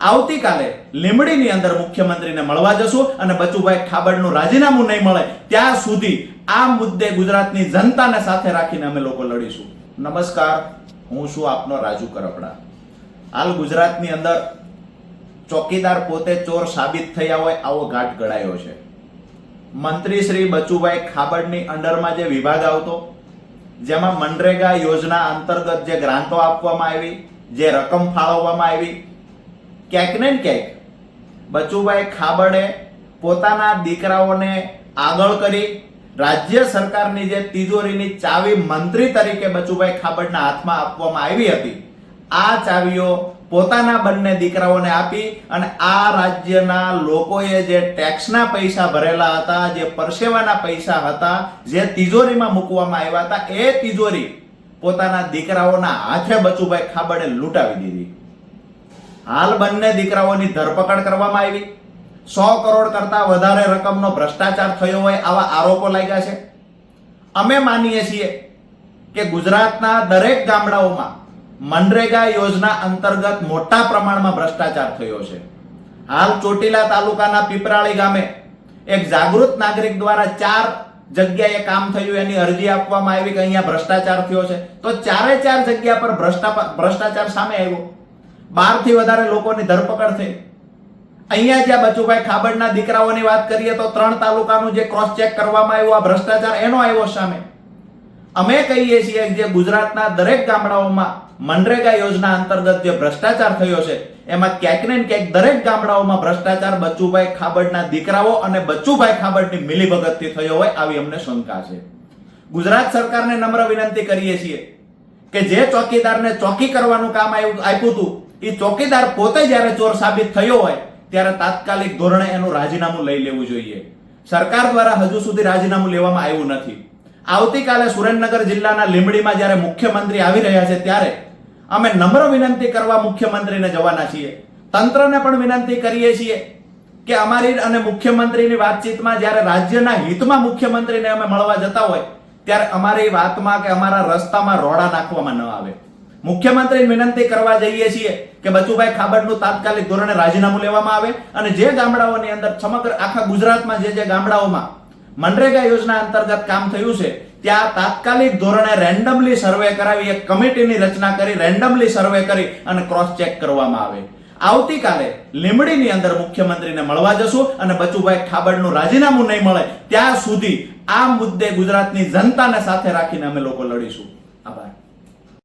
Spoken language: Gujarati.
આવતીકાલે લીંબડીની અંદર મુખ્યમંત્રીને મળવા જશું અને બચુભાઈ ખાબડનું રાજીનામું નહીં મળે ત્યાં સુધી આ મુદ્દે ગુજરાતની જનતાને સાથે રાખીને અમે લોકો લડીશું. નમસ્કાર, હું છું આપનો રાજુ કરપડા. હાલ ગુજરાતની અંદર ચોકીદાર પોતે ચોર સાબિત થયા હોય આવો ઘાટ ઘડાયો છે. મંત્રી શ્રી બચુભાઈ ખાબડની અંડરમાં જે વિભાગ આવતો, જેમાં મનરેગા યોજના અંતર્ગત જે ગ્રાન્ટો આપવામાં આવી, જે રકમ ફાળવવામાં આવી ક્યાંક ને ક્યાંક બચુભાઈ ખાબડે પોતાના દીકરાઓને આગળ કરી રાજ્ય સરકારની જે તિજોરીની ચાવી મંત્રી તરીકે બચુભાઈ ખાબડના હાથમાં આપવામાં આવી હતી, આ ચાવીઓ પોતાના બંને દીકરાઓને આપી અને આ રાજ્યના લોકોએ જે ટેક્સના પૈસા ભરેલા હતા, જે પરસેવાના પૈસા હતા, જે તિજોરીમાં મૂકવામાં આવ્યા હતા, એ તિજોરી પોતાના દીકરાઓના હાથે બચુભાઈ ખાબડે લૂંટાવી દીધી. હાલ બંને દીકરાઓની ધરપકડ કરવામાં આવી. સો કરોડ કરતા વધારે રકમનો ભ્રષ્ટાચાર થયો હોય આવા આરોપો લાગ્યા છે. અમે માનીએ છીએ કે ગુજરાતના દરેક ગામડાઓમાં મનરેગા યોજના અંતર્ગત મોટા પ્રમાણમાં ભ્રષ્ટાચાર થયો છે. હાલ ચોટીલા તાલુકાના પીપરાળી ગામે એક જાગૃત નાગરિક દ્વારા ચાર જગ્યાએ કામ થયું, એની અરજી આપવામાં આવી કે અહીંયા ભ્રષ્ટાચાર થયો છે. તો ચારે ચાર જગ્યા પર ભ્રષ્ટાચાર સામે આવ્યો. બારથી વધારે લોકોની ધરપકડ થઈ. અહીંયા જ્યાં બચુભાઈ ખાબડના દીકરાઓની વાત કરીએ તો ત્રણ તાલુકાનું જે ક્રોસ ચેક કરવામાં આવ્યું, આ ભ્રષ્ટાચાર એનો આવ્યો સામે. અમે કહીએ છીએ જે ગુજરાતના દરેક ગામડાઓમાં મનરેગા યોજના અંતર્ગત જે ભ્રષ્ટાચાર થયો છે, એમાં ક્યાંક ને ક્યાંક દરેક ગામડાઓમાં ભ્રષ્ટાચાર બચુભાઈ ખાબડના દીકરાઓ અને બચુભાઈ ખાબડની મિલીભગતથી થયો હોય આવી અમને શંકા છે. ગુજરાત સરકારને નમ્ર વિનંતી કરીએ છીએ કે જે ચોકીદારને ચોકી કરવાનું કામ આપ્યું હતું એ ચોકીદાર પોતે જ્યારે ચોર સાબિત થયો હોય, ત્યારે તાત્કાલિક ધોરણે એનું રાજીનામું લઈ લેવું જોઈએ. સરકાર દ્વારા હજુ સુધી રાજીનામું લેવામાં આવ્યું નથી. આવતીકાલે સુરેન્દ્રનગર જિલ્લાના લીંબડીમાં જ્યારે મુખ્યમંત્રી આવી રહ્યા છે ત્યારે અમે નમ્ર વિનંતી કરવા મુખ્યમંત્રીને જવાના છીએ. તંત્રને પણ વિનંતી કરીએ છીએ કે અમારી અને મુખ્યમંત્રીની વાતચીતમાં જ્યારે રાજ્યના હિતમાં મુખ્યમંત્રીને અમે મળવા જતા હોય, ત્યારે અમારી વાતમાં કે અમારા રસ્તામાં રોડા નાખવામાં ન આવે. મુખ્યમંત્રી વિનંતી કરવા જઈએ છીએ કે બચુભાઈ ખાબડનું તાત્કાલિક ધોરણે રાજીનામું લેવામાં આવે અને જે ગામડાઓની અંદર સમગ્ર આખા ગુજરાતમાં જે જે ગામડાઓમાં મનરેગા યોજના અંતર્ગત કામ થયું છે, ત્યાં તાત્કાલિક ધોરણે રેન્ડમલી સર્વે કરાવી, એક કમિટીની રચના કરી, રેન્ડમલી સર્વે કરી અને ક્રોસ ચેક કરવામાં આવે. આવતીકાલે લીમડીની અંદર મુખ્યમંત્રીને મળવા જશું અને બચુભાઈ ખાબડનું રાજીનામું નહીં મળે ત્યાં સુધી આ મુદ્દે ગુજરાતની જનતાને સાથે રાખીને અમે લોકો લડીશું. આભાર.